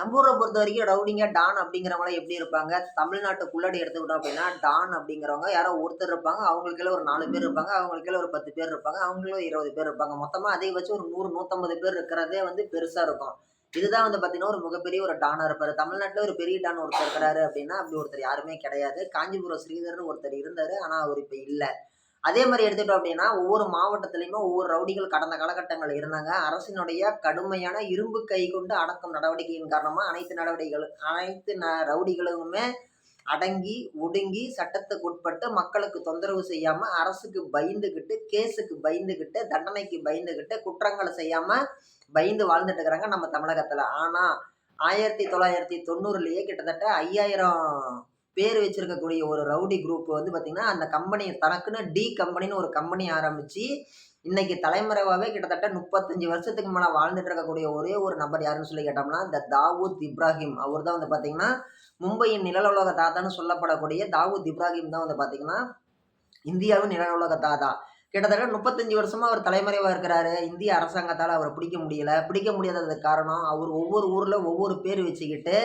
நம்ம ஊரை பொறுத்த வரைக்கும் ரவுடிங்க டான் அப்படிங்கிறவங்களாம் எப்படி இருப்பாங்க? தமிழ்நாட்டுக்குள்ளடி எடுத்துக்கிட்டோம் அப்படின்னா டான் அப்படிங்கிறவங்க யாரோ ஒருத்தர் இருப்பாங்க. அவங்களுக்குள்ள ஒரு நாலு பேர் இருப்பாங்க. அவங்களுக்குள்ள ஒரு பத்து பேர் இருப்பாங்க. அவங்களும் இருபது பேர் இருப்பாங்க. மொத்தமாக அதிகபட்சம் ஒரு நூறு நூற்றம்பது பேர் இருக்கிறதே வந்து பெருசாக இருக்கும். இதுதான் வந்து பார்த்தீங்கன்னா ஒரு மிகப்பெரிய ஒரு டானாக இருப்பார். தமிழ்நாட்டில் ஒரு பெரிய டான் ஒருத்தர் இருக்கிறாரு அப்படின்னா அப்படி ஒருத்தர் யாருமே கிடையாது. காஞ்சிபுரம் ஸ்ரீதர்னு ஒருத்தர் இருந்தார். ஆனால் அவர் இப்போ இல்லை. அதே மாதிரி எடுத்துட்டோம் அப்படின்னா ஒவ்வொரு மாவட்டத்திலையுமே ஒவ்வொரு ரவுடிகள் கடந்த காலகட்டங்கள் இருந்தாங்க. அரசினுடைய கடுமையான இரும்பு கை கொண்டு அடக்கும் நடவடிக்கையின் காரணமாக அனைத்து நடவடிக்கைகள் அனைத்து ந ரவுடிகளுமே அடங்கி ஒடுங்கி சட்டத்துக்கு உட்பட்டு மக்களுக்கு தொந்தரவு செய்யாமல் அரசுக்கு பயந்துக்கிட்டு கேஸுக்கு பயந்துக்கிட்டு தண்டனைக்கு பயந்துக்கிட்டு குற்றங்களை செய்யாமல் பயந்து வாழ்ந்துட்டு இருக்கிறாங்க நம்ம தமிழகத்தில். ஆனால் ஆயிரத்தி தொள்ளாயிரத்தி தொண்ணூறுலேயே கிட்டத்தட்ட ஐயாயிரம் பேர் வச்சிருக்கக்கூடிய ஒரு ரவுடி குரூப் வந்து பார்த்திங்கன்னா அந்த கம்பெனி தனக்குன்னு டி கம்பெனின்னு ஒரு கம்பெனி ஆரம்பித்து இன்னைக்கு தலைமறைவாகவே கிட்டத்தட்ட முப்பத்தஞ்சு வருஷத்துக்கு மேலே வாழ்ந்துட்டு இருக்கக்கூடிய ஒரே ஒரு நபர் யாருன்னு சொல்லி கேட்டோம்னா இந்த தாவூத் இப்ராஹிம். அவர் தான் வந்து பார்த்திங்கன்னா மும்பையின் நிழலுலக தாத்தான்னு சொல்லப்படக்கூடிய தாவூத் இப்ராஹிம் தான் வந்து பார்த்திங்கன்னா இந்தியாவின் நிழலுலக தாத்தா கிட்டத்தட்ட முப்பத்தஞ்சு வருஷமா அவர் தலைமறைவாக இருக்கிறாரு. இந்திய அரசாங்கத்தால் அவரை பிடிக்க முடியல. பிடிக்க முடியாததுக்கு காரணம் அவர் ஒவ்வொரு ஊரில் ஒவ்வொரு பேர் வச்சுக்கிட்டு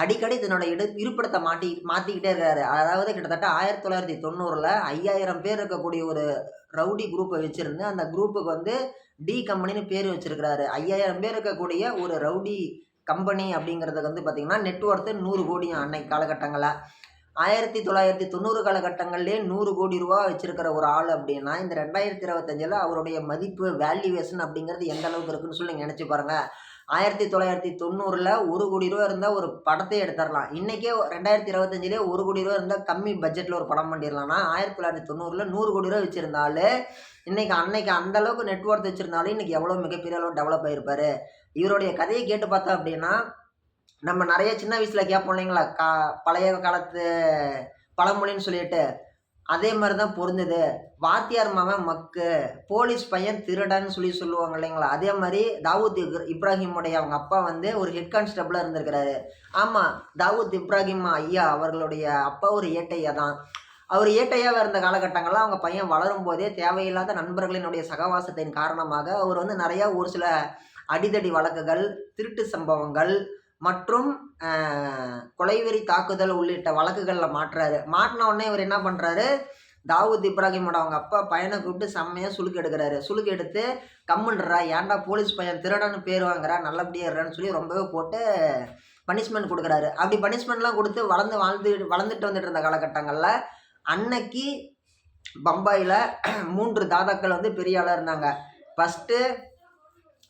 அடிக்கடி தன்னோட இட இருப்பிடத்தை மாட்டி மாற்றிக்கிட்டே இருக்காரு. அதாவது கிட்டத்தட்ட ஆயிரத்தி தொள்ளாயிரத்தி தொண்ணூறில் ஐயாயிரம் பேர் இருக்கக்கூடிய ஒரு ரவுடி குரூப்பை வச்சுருந்து அந்த குரூப்புக்கு வந்து டி கம்பெனின்னு பேர் வச்சுருக்கிறாரு. ஐயாயிரம் பேர் இருக்கக்கூடிய ஒரு ரவுடி கம்பெனி அப்படிங்கிறதுக்கு வந்து பார்த்திங்கன்னா நெட்ஒர்த்து நூறு கோடியும் அன்னைக்கு காலகட்டங்களில் ஆயிரத்தி தொள்ளாயிரத்தி தொண்ணூறு காலகட்டங்கள்லேயே நூறு கோடி ரூபா வச்சிருக்கிற ஒரு ஆள் அப்படின்னா இந்த ரெண்டாயிரத்தி இருபத்தஞ்சில் அவருடைய மதிப்பு வேல்யூவேஷன் அப்படிங்கிறது எந்த அளவுக்கு இருக்குன்னு சொல்லி நீங்கள் நினச்சி பாருங்கள் ஆயிரத்தி தொள்ளாயிரத்தி தொண்ணூறில் ஒரு கோடி ரூபா இருந்தால் ஒரு படத்தை எடுத்துடலாம் இன்றைக்கே ரெண்டாயிரத்தி இருபத்தஞ்சிலே ஒரு கோடி ரூபா இருந்தால் கம்மி பட்ஜெட்டில் ஒரு படம் பண்ணிடலாம்னா ஆயிரத்தி தொள்ளாயிரத்தி தொண்ணூறில் நூறு கோடி ரூபா வச்சுருந்தாலும் இன்றைக்கி அன்னைக்கு அந்தளவுக்கு நெட்ஒர்க் வச்சுருந்தாலும் இன்றைக்கி எவ்வளோ மிகப்பெரிய அளவு டெவலப் ஆகிருப்பார் இவருடைய கதையை கேட்டு பார்த்தோம் அப்படின்னா நம்ம நிறைய சின்ன வயசில் கேட்போம் இல்லைங்களா? கா பழைய காலத்து பழமொழின்னு சொல்லிட்டு அதே மாதிரி தான் பொருந்தது. வாத்தியார் மகன் மக்கு போலீஸ் பையன் திருடன்னு சொல்லி சொல்லுவாங்க இல்லைங்களா? அதே மாதிரி தாவூத் இப்ராஹிமுடைய அவங்க அப்பா வந்து ஒரு ஹெட் கான்ஸ்டபிளாக இருந்திருக்கிறாரு. ஆமாம் தாவூத் இப்ராஹிம் ஐயா அவர்களுடைய அப்பா ஒரு ஏட்டையா தான். அவர் ஏட்டையாக இருந்த காலகட்டங்களில் அவங்க பையன் வளரும் போதே தேவையில்லாத நண்பர்களினுடைய சகவாசத்தின் காரணமாக அவர் வந்து நிறையா ஒரு சில அடிதடி வழக்குகள் திருட்டு சம்பவங்கள் மற்றும் கொலைவெறி தாக்குதல் உள்ளிட்ட வழக்குகளில் மாட்டுறாரு. மாட்டின உடனே இவர் என்ன பண்ணுறாரு தாவூத் இப்ராஹிமோட அவங்க அப்பா பையனை கூப்பிட்டு செம்மையாக சுளுக்கு எடுக்கிறாரு. சுளுக்கு எடுத்து கம்முன்றா ஏன்டா போலீஸ் பையன் திருடன்னு பேர் வாங்குறா நல்லபடியாக இருறான்னு சொல்லி ரொம்பவே போட்டு பனிஷ்மெண்ட் கொடுக்குறாரு. அப்படி பனிஷ்மெண்ட்லாம் கொடுத்து வளர்ந்து வாழ்ந்து வளர்ந்துட்டு வந்துட்டு இருந்த காலகட்டங்களில் அன்னைக்கு பம்பாயில் மூன்று தாதாக்கள் வந்து பெரிய ஆளாக இருந்தாங்க. ஃபஸ்ட்டு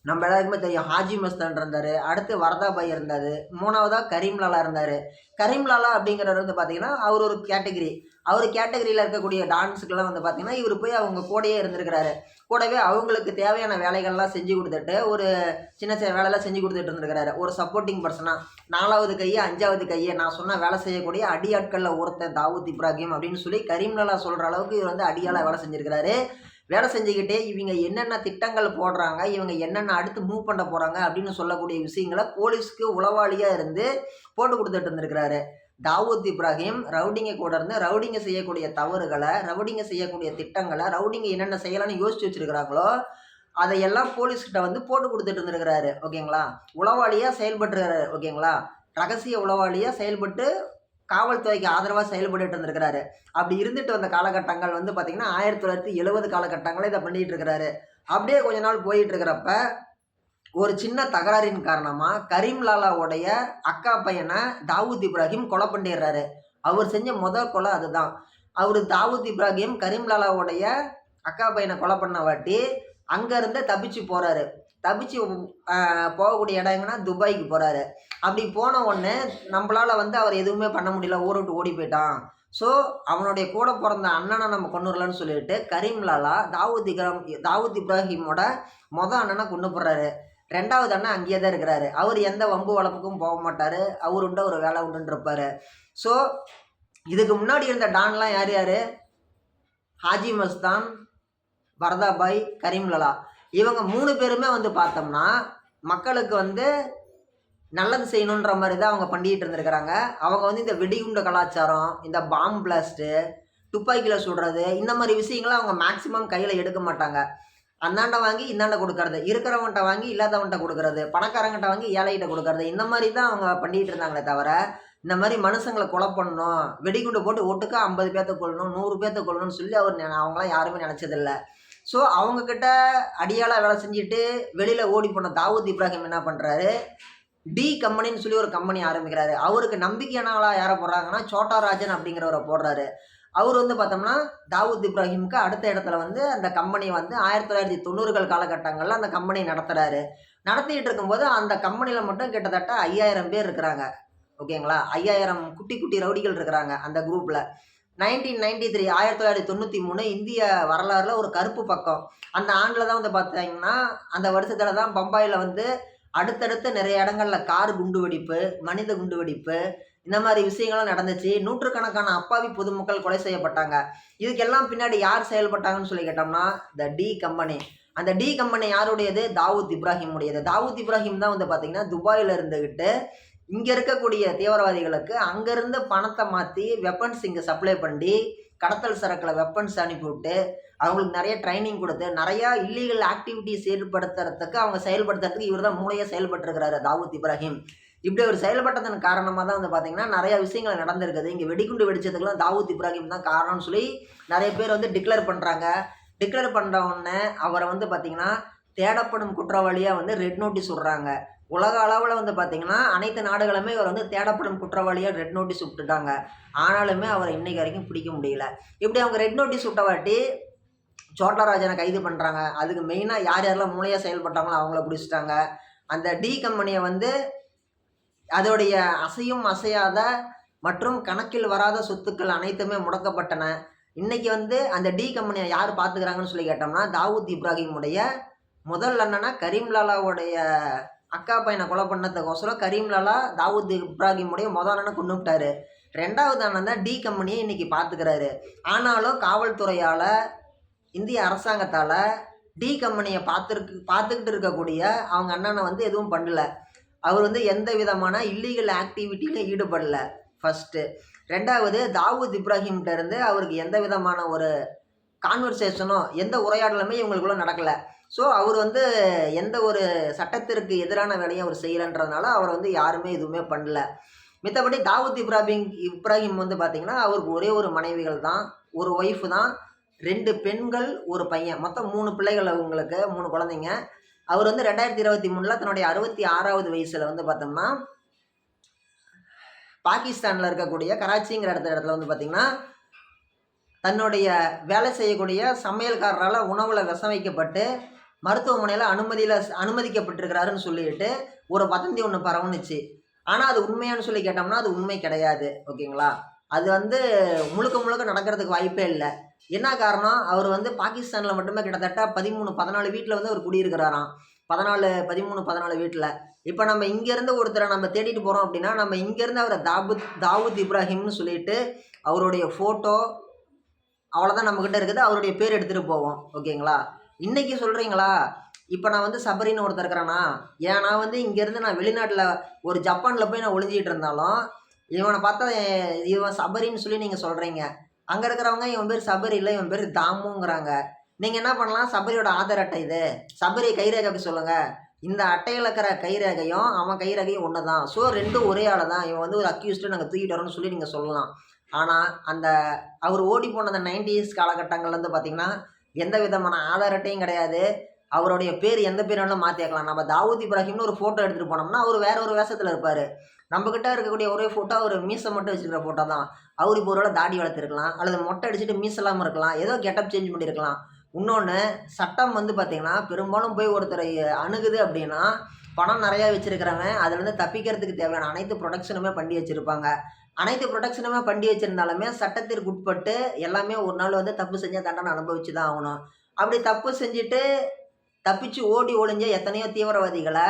நம்ம எல்லாருக்குமே தெரியும். ஹாஜி மஸ்தான் இருந்தார். அடுத்து வரதாபாய் இருந்தார். மூணாவதாக கரீம்லாலா இருந்தார். கரீம்லாலா அப்படிங்கிறவர் வந்து பார்த்தீங்கன்னா அவர் ஒரு கேட்டகிரி. அவர் கேட்டகரியில் இருக்கக்கூடிய டான்ஸுக்கெல்லாம் வந்து பார்த்தீங்கன்னா இவர் போய் அவங்க கூடயே இருந்திருக்கிறாரு. கூடவே அவங்களுக்கு தேவையான வேலைகள்லாம் செஞ்சு கொடுத்துட்டு ஒரு சின்ன சின்ன வேலையெல்லாம் செஞ்சு கொடுத்துட்டு இருந்திருக்கிறாரு. ஒரு சப்போர்ட்டிங் பர்சனாக நாலாவது கையை அஞ்சாவது கையை நான் சொன்ன வேலை செய்யக்கூடிய அடியாட்களில் ஒருத்தன் தாவூத் இப்ராஹிம் அப்படின்னு சொல்லி கரீம்லாலா சொல்கிற அளவுக்கு இவர் வந்து அடியாளாக வேலை செஞ்சுருக்கிறாரு. வேலை செஞ்சுக்கிட்டே இவங்க என்னென்ன திட்டங்கள் போடுறாங்க இவங்க என்னென்ன அடுத்து மூவ் பண்ண போகிறாங்க அப்படின்னு சொல்லக்கூடிய விஷயங்களை போலீஸ்க்கு உளவாளியாக இருந்து போட்டு கொடுத்துட்டு இருந்திருக்கிறாரு. தாவூத் இப்ராஹிம் ரவுடிங்க கூட இருந்து ரவுடிங்க செய்யக்கூடிய தவறுகளை ரவுடிங்க செய்யக்கூடிய திட்டங்களை ரவுடிங்க என்னென்ன செய்யலாம்னு யோசிச்சு வச்சிருக்கிறாங்களோ அதையெல்லாம் போலீஸ்கிட்ட வந்து போட்டு கொடுத்துட்டு இருந்திருக்கிறாரு. ஓகேங்களா? உளவாளியாக செயல்பட்டுருக்காரு ஓகேங்களா? ரகசிய உளவாளியாக செயல்பட்டு காவல்துறைக்கு ஆதரவாக செயல்பட்டுட்டு இருந்திருக்கிறாரு அப்படி இருந்துட்டு வந்த காலகட்டங்கள் வந்து பார்த்திங்கன்னா ஆயிரத்தி தொள்ளாயிரத்தி எழுபது காலகட்டங்களில் இதை பண்ணிகிட்டு இருக்கிறாரு. அப்படியே கொஞ்ச நாள் போயிட்டு இருக்கிறப்ப ஒரு சின்ன தகராறின் காரணமாக கரீம் லாலாவுடைய அக்கா பையனை தாவூத் இப்ராஹிம் கொலை பண்ணிடுறாரு. அவர் செஞ்ச முதல் கொலை அதுதான். அவர் தாவூத் இப்ராஹிம் கரீம் லாலாவுடைய அக்கா பையனை கொலை பண்ண வாட்டி அங்கேருந்து தப்பிச்சு போகிறாரு தப்பிச்சு போகக்கூடிய இடம் எங்கன்னா துபாய்க்கு போகிறாரு அப்படி போன உடனே நம்மளால் வந்து அவர் எதுவுமே பண்ண முடியல ஊரை விட்டு ஓடி போயிட்டான். ஸோ அவனுடைய கூட பிறந்த அண்ணனை நம்ம கொண்டுடலான்னு சொல்லிட்டு கரீம் லாலா தாவூத் இக்ரம் தாவூத் இப்ராஹிமோட மொதல் அண்ணனை கொண்டு போடுறாரு ரெண்டாவது அண்ணன் அங்கேயே தான் இருக்கிறாரு. அவர் எந்த வம்பு வளப்புக்கும் போக மாட்டார். அவர் உண்டு ஒரு வேலை உண்டுன்னு இருப்பார். ஸோ இதுக்கு முன்னாடி இருந்த டான்லாம் யார் யார்? ஹாஜி மஸ்தான் வரதாபாய் கரீம்லலா இவங்க மூணு பேருமே வந்து பார்த்தோம்னா மக்களுக்கு வந்து நல்லது செய்யணுன்ற மாதிரி தான் அவங்க பண்ணிகிட்டு இருந்திருக்கிறாங்க. அவங்க வந்து இந்த வெடிகுண்ட கலாச்சாரம் இந்த பாம் பிளாஸ்ட்டு துப்பாக்கியில் சுடுறது இந்த மாதிரி விஷயங்களை அவங்க மேக்ஸிமம் கையில் எடுக்க மாட்டாங்க. அந்தாண்ட வாங்கி இந்தாண்ட கொடுக்கறது. இருக்கிறவன்ட்ட வாங்கி இல்லாதவன்கிட்ட கொடுக்கறது. பணக்காரங்கிட்ட வாங்கி ஏழைகிட்ட கொடுக்கறது. இந்த மாதிரி தான் அவங்க பண்ணிகிட்டு இருந்தாங்களே தவிர இந்த மாதிரி மனுஷங்களை கொலை பண்ணணும் வெடிகுண்டு போட்டு ஒட்டுக்கா ஐம்பது பேர்த்த கொள்ளணும் நூறு பேர்த்த கொள்ளணும்னு சொல்லி அவர் அவங்களாம் யாருமே நினச்சதில்ல. ஸோ அவங்கக்கிட்ட அடியாளாக வேலை செஞ்சுட்டு வெளியில் ஓடி போன தாவூத் இப்ராஹிம் என்ன பண்ணுறாரு டி கம்பெனின்னு சொல்லி ஒரு கம்பெனி ஆரம்பிக்கிறாரு. அவருக்கு நம்பிக்கையானவளா யாரை போடுறாங்கன்னா சோட்டா ராஜன் அப்படிங்கிறவரை போடுறாரு. அவர் வந்து பார்த்தோம்னா தாவூத் இப்ராஹிமுக்கு அடுத்த இடத்துல வந்து அந்த கம்பெனி வந்து ஆயிரத்தி தொள்ளாயிரத்தி தொண்ணூறுகள் காலகட்டங்களில் அந்த கம்பெனி நடத்துகிறாரு நடத்திட்டு இருக்கும்போது அந்த கம்பெனியில் மட்டும் கிட்டத்தட்ட ஐயாயிரம் பேர் இருக்கிறாங்க. ஓகேங்களா? ஐயாயிரம் குட்டி குட்டி ரவுடிகள் இருக்கிறாங்க அந்த குரூப்பில் நைன்டீன் நைன்டி த்ரீ ஆயிரத்தி தொள்ளாயிரத்தி தொண்ணூற்றி மூணு இந்திய வரலாறுல ஒரு கருப்பு பக்கம். அந்த ஆண்டில் தான் வந்து பார்த்தீங்கன்னா அந்த வருஷத்தில் தான் பம்பாயில் வந்து அடுத்தடுத்து நிறைய இடங்கள்ல கார் குண்டு வெடிப்பு மனித குண்டு வெடிப்பு இந்த மாதிரி விஷயங்கள்லாம் நடந்துச்சு. நூற்றுக்கணக்கான அப்பாவி பொதுமக்கள் கொலை செய்யப்பட்டாங்க. இதுக்கெல்லாம் பின்னாடி யார் செயல்பட்டாங்கன்னு சொல்லி கேட்டோம்னா த டி கம்பெனி அந்த டி கம்பெனி யாருடையது? தாவூத் இப்ராஹிம் உடையது தாவூத் இப்ராஹிம் தான் வந்து பார்த்தீங்கன்னா துபாயில் இருந்துக்கிட்டு இங்கே இருக்கக்கூடிய தீவிரவாதிகளுக்கு அங்கேருந்து பணத்தை மாற்றி வெப்பன்ஸ் இங்கே சப்ளை பண்ணி கடத்தல் சரக்கில் வெப்பன்ஸ் அனுப்பிவிட்டு அவங்களுக்கு நிறைய ட்ரைனிங் கொடுத்து நிறையா இல்லீகல் ஆக்டிவிட்டிஸ் செயல்படுத்துறதுக்கு அவங்க செயல்படுத்துறதுக்கு இவர் தான் மூளையாக செயல்பட்டுருக்கிறாரு தாவூத் இப்ராஹிம். இப்படி ஒரு செயல்பட்டதன் காரணமாக தான் வந்து பார்த்தீங்கன்னா நிறைய விஷயங்கள் நடந்திருக்குது. இங்கே வெடிகுண்டு வெடிச்சதுக்கெல்லாம் தாவூத் இப்ராஹிம் தான் காரணம்னு சொல்லி நிறைய பேர் வந்து டிக்ளேர் பண்ணுறாங்க டிக்ளேர் பண்ணுற உடனே அவரை வந்து பார்த்திங்கன்னா தேடப்படும் குற்றவாளியாக வந்து ரெட் நோட்டீஸ் விட்றாங்க. உலக அளவில் வந்து பார்த்திங்கன்னா அனைத்து நாடுகளுமே இவர் வந்து தேடப்படும் குற்றவாளியாக ரெட் நோட்டீஸ் விட்டுட்டாங்க. ஆனாலுமே அவரை இன்னைக்கு வரைக்கும் பிடிக்க முடியல. இப்படி அவங்க ரெட் நோட்டீஸ் விட்டவாட்டி சோட்டராஜனை கைது பண்ணுறாங்க அதுக்கு மெயினாக யார் யாரெல்லாம் மூளையாக செயல்பட்டாங்களோ அவங்கள பிடிச்சிட்டாங்க. அந்த டி கம்பெனியை வந்து அதோடைய அசையும் அசையாத மற்றும் கணக்கில் வராத சொத்துக்கள் அனைத்துமே முடக்கப்பட்டன. இன்னைக்கு வந்து அந்த டி கம்பெனியை யார் பார்த்துக்கிறாங்கன்னு சொல்லி கேட்டோம்னா தாவூத் இப்ராஹிமுடைய முதல் அண்ணனா கரீம்லாலாவுடைய அக்கா பையனை கொலை பண்ணதுக்கோசரம் கரீம்லாலா தாவூத் இப்ராஹிமுடைய முதல் அண்ணனை கொண்டு விட்டாரு ரெண்டாவது அண்ணன் தான் டி கம்பெனியை இன்னைக்கு பார்த்துக்கிறாரு. ஆனாலும் காவல்துறையால் இந்திய அரசாங்கத்தால் டி கம்பெனியை பார்த்துருக்கு பார்த்துக்கிட்டு இருக்கக்கூடிய அவங்க அண்ணனை வந்து எதுவும் பண்ணல. அவர் வந்து எந்த விதமான இல்லீகல் ஆக்டிவிட்டியிலும் ஈடுபடல. ஃபஸ்ட்டு ரெண்டாவது தாவூத் இப்ராஹிம்கிட்ட இருந்து அவருக்கு எந்த விதமான ஒரு கான்வர்சேஷனோ எந்த உரையாடலுமே இவங்களுக்குள்ள நடக்கலை. ஸோ அவர் வந்து எந்த ஒரு சட்டத்திற்கு எதிரான வேலையும் அவர் செய்யலைன்றதுனால அவர் வந்து யாருமே எதுவுமே பண்ணல. மித்தபடி தாவூத் இப்ராஹிம் இப்ராஹிம் வந்து பார்த்திங்கன்னா அவருக்கு ஒரே ஒரு மனைவிகள் தான் ஒரு ஒய்ஃபு தான் ரெண்டு பெண்கள் ஒரு பையன். மொத்தம் மூணு பிள்ளைகள் அவங்களுக்கு மூணு குழந்தைங்க. அவர் வந்து ரெண்டாயிரத்தி இருபத்தி மூணில் தன்னுடைய அறுபத்தி ஆறாவது வயசில் வந்து பார்த்தோம்னா பாகிஸ்தானில் இருக்கக்கூடிய கராச்சிங்கிற இடத்த இடத்துல வந்து பார்த்திங்கன்னா தன்னுடைய வேலை செய்யக்கூடிய சமையல்காரரால் உணவில் விஷம் வைக்கப்பட்டு மருத்துவமனையில் அனுமதியில் அனுமதிக்கப்பட்டிருக்கிறாருன்னு சொல்லிட்டு ஒரு வதந்தி ஒன்று பரவுனுச்சு. ஆனால் அது உண்மையானு சொல்லி கேட்டோம்னா அது உண்மை கிடையாது. ஓகேங்களா? அது வந்து முழுக்க முழுக்க நடக்கிறதுக்கு வாய்ப்பே இல்லை. என்ன காரணம்? அவர் வந்து பாகிஸ்தானில் மட்டுமே கிட்டத்தட்ட பதிமூணு பதினாலு வீட்டில் வந்து அவர் குடியிருக்கிறாராம். பதினாலு பதிமூணு பதினாலு வீட்டில் இப்போ நம்ம இங்கேருந்து ஒருத்தரை நம்ம தேடிட்டு போகிறோம் அப்படின்னா நம்ம இங்கேருந்து அவரை தாபுத் தாவூத் இப்ராஹிம்னு சொல்லிட்டு அவருடைய ஃபோட்டோ அவ்வளோதான் நம்மக்கிட்ட இருக்குது. அவருடைய பேர் எடுத்துகிட்டு போவோம். ஓகேங்களா? இன்றைக்கி சொல்கிறீங்களா இப்போ நான் வந்து சபரின்னு ஒருத்தர் இருக்கிறேன்னா ஏன் நான் வந்து இங்கேருந்து நான் வெளிநாட்டில் ஒரு ஜப்பானில் போய் நான் ஒளிஞ்சிக்கிட்டு இருந்தாலும் இவனை பார்த்தா இவன் சபரின்னு சொல்லி நீங்கள் சொல்கிறீங்க அங்கே இருக்கிறவங்க இவன் பேர் சபரி இல்லை இவன் பேர் தாமுங்கிறாங்க. நீங்கள் என்ன பண்ணலாம்? சபரியோட ஆதார் அட்டை இது. சபரி கைரேகைக்கு சொல்லுங்கள் இந்த அட்டையில் இருக்கிற கைரேகையும் அவன் கைரேகையும் ஒன்று தான் ஸோ ரெண்டும் ஒரே ஆள் தான் இவன் வந்து ஒரு அக்யூஸ்ட்டு நாங்கள் தூக்கிட்டு வரோம்னு சொல்லி நீங்கள் சொல்லலாம். ஆனால் அந்த அவர் ஓடி போன அந்த நைன்டிஸ் காலகட்டங்கள்லேருந்து பார்த்தீங்கன்னா எந்த விதமான ஆதார் அட்டையும் கிடையாது. அவருடைய பேர் எந்த பேர் வேணாலும் மாற்றிக்கலாம் நம்ம தாவூத் இப்ராஹிம்னு ஒரு ஃபோட்டோ எடுத்துகிட்டு போனோம்னா அவர் வேற ஒரு வேஷத்தில் இருப்பார். நம்மக்கிட்ட இருக்கக்கூடிய ஒரே ஃபோட்டோ அவர் மீசை மட்டும் வச்சுருக்கிற ஃபோட்டோ தான். அவர் இப்போ ஒருவேளை தாடி வளர்த்துருக்கலாம் அல்லது மொட்டை அடிச்சுட்டு மீசெல்லாம் இருக்கலாம் ஏதோ கெட்டப் சேஞ்ச் பண்ணியிருக்கலாம் இன்னொன்று சட்டம் வந்து பார்த்திங்கன்னா பெரும்பாலும் போய் ஒருத்தரை அணுகுது அப்படின்னா பணம் நிறையா வச்சுருக்கிறவன் அதுலேருந்து தப்பிக்கிறதுக்கு தேவையான அனைத்து ப்ரொடக்ஷனுமே பண்ணி வச்சுருப்பாங்க. அனைத்து ப்ரொடக்ஷனுமே பண்ணி வச்சுருந்தாலுமே சட்டத்திற்கு உட்பட்டு எல்லாமே ஒரு நாள் வந்து தப்பு செஞ்சால் தண்டனை அனுபவிச்சு தான் ஆகணும். அப்படி தப்பு செஞ்சுட்டு தப்பிச்சு ஓடி ஒழிஞ்ச எத்தனையோ தீவிரவாதிகளை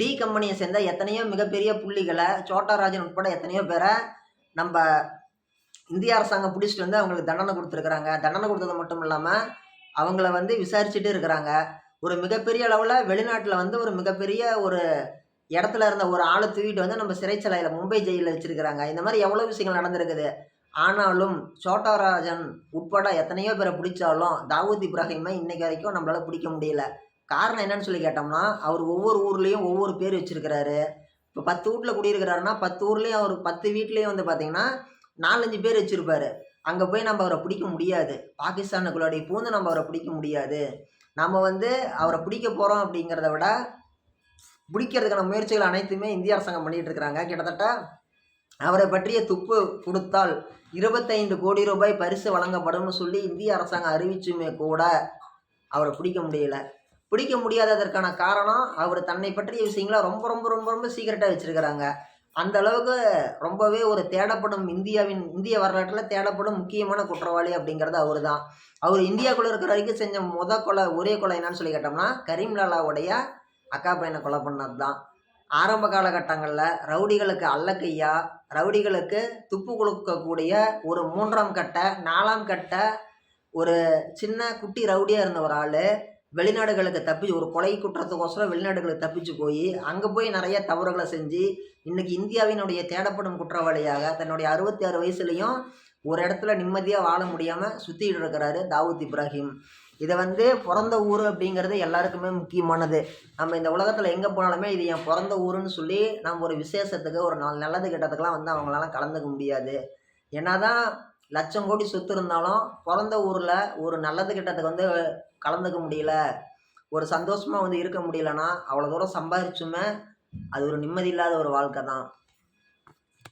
டி கம்பெனியை சேர்ந்த எத்தனையோ மிகப்பெரிய புள்ளிகளை சோட்டாராஜன் உட்பட எத்தனையோ பேரை நம்ம இந்திய அரசாங்கம் பிடிச்சிட்டு வந்து அவங்களுக்கு தண்டனை கொடுத்துருக்குறாங்க. தண்டனை கொடுத்தது மட்டும் இல்லாமல் அவங்கள வந்து விசாரிச்சுட்டு இருக்கிறாங்க. ஒரு மிகப்பெரிய அளவில் வெளிநாட்டில் வந்து ஒரு மிகப்பெரிய ஒரு இடத்துல இருந்த ஒரு ஆளை தூக்கிட்டு வந்து நம்ம சிறைச்சாலையில் மும்பை ஜெயிலில் வச்சுருக்கிறாங்க. இந்த மாதிரி எவ்வளோ விஷயங்கள் நடந்திருக்குது? ஆனாலும் சோட்டாராஜன் உட்பட எத்தனையோ பேரை பிடிச்சாலும் தாவூத் இப்ராஹிமை இன்னைக்கு வரைக்கும் நம்மளால் பிடிக்க முடியல. காரணம் என்னன்னு சொல்லி கேட்டோம்னா அவர் ஒவ்வொரு ஊர்லேயும் ஒவ்வொரு பேர் வச்சிருக்கிறாரு. இப்போ பத்து வீட்டில் குடியிருக்கிறாருன்னா பத்து ஊர்லேயும் அவர் பத்து வீட்லேயும் வந்து பார்த்தீங்கன்னா நாலஞ்சு பேர் வச்சுருப்பாரு. அங்கே போய் நம்ம அவரை பிடிக்க முடியாது. பாகிஸ்தானுக்குள்ளாடி பூந்து நம்ம அவரை பிடிக்க முடியாது. நம்ம வந்து அவரை பிடிக்க போகிறோம் அப்படிங்கிறத விட பிடிக்கிறதுக்கான முயற்சிகள் அனைத்துமே இந்திய அரசாங்கம் பண்ணிகிட்டு இருக்கிறாங்க. கிட்டத்தட்ட அவரை பற்றிய துப்பு கொடுத்தால் இருபத்தைந்து கோடி ரூபாய் பரிசு வழங்கப்படும்னு சொல்லி இந்திய அரசாங்கம் அறிவிச்சுமே கூட அவரை பிடிக்க முடியல. பிடிக்க முடியாததற்கான காரணம் அவர் தன்னை பற்றிய விஷயங்களை ரொம்ப ரொம்ப ரொம்ப ரொம்ப சீக்கிரட்டாக வச்சுருக்கிறாங்க. அந்த அளவுக்கு ரொம்பவே ஒரு தேடப்படும் இந்தியாவின் இந்திய வரலாற்றில் தேடப்படும் முக்கியமான குற்றவாளி அப்படிங்கிறது அவர் தான் அவர் இந்தியாக்குள்ளே இருக்கிற வரைக்கும் செஞ்ச முத கொலை ஒரே கொலை என்னன்னு சொல்லி கேட்டோம்னா கரீம்லாலாவுடைய அக்கா பையனை கொலை பண்ணது தான் ஆரம்ப காலகட்டங்களில் ரவுடிகளுக்கு அல்லக்கையா ரவுடிகளுக்கு துப்பு கொடுக்கக்கூடிய ஒரு மூன்றாம் கட்ட நாலாம் கட்ட ஒரு சின்ன குட்டி ரவுடியாக இருந்த ஒரு ஆள் வெளிநாடுகளுக்கு தப்பிச்சு ஒரு கொலை குற்றத்துக்கோசரம் வெளிநாடுகளுக்கு தப்பிச்சு போய் அங்கே போய் நிறைய தவறுகளை செஞ்சு இன்றைக்கி இந்தியாவினுடைய தேடப்படும் குற்றவாளியாக தன்னுடைய அறுபத்தி ஆறு வயசுலேயும் ஒரு இடத்துல நிம்மதியாக வாழ முடியாமல் சுற்றிட்டு இருக்கிறாரு தாவூத் இப்ராஹிம். இதை வந்து பிறந்த ஊர் அப்படிங்கிறது எல்லாருக்குமே முக்கியமானது. நம்ம இந்த உலகத்தில் எங்கே போனாலுமே இது என் பிறந்த ஊருன்னு சொல்லி நம்ம ஒரு விசேஷத்துக்கு ஒரு நாள் நல்லது கெட்டதுக்கெல்லாம் வந்து அவங்களால கலந்துக்க முடியாது. என்னதான் லட்சம் கோடி சொத்து இருந்தாலும் பிறந்த ஊரில் ஒரு நல்லது கெட்டதுக்கு வந்து கலந்துக்க முடியல. ஒரு சந்தோஷமாக வந்து இருக்க முடியலன்னா அவ்வளோ தூரம் சம்பாதிச்சுமே அது ஒரு நிம்மதி இல்லாத ஒரு வாழ்க்கை தான்.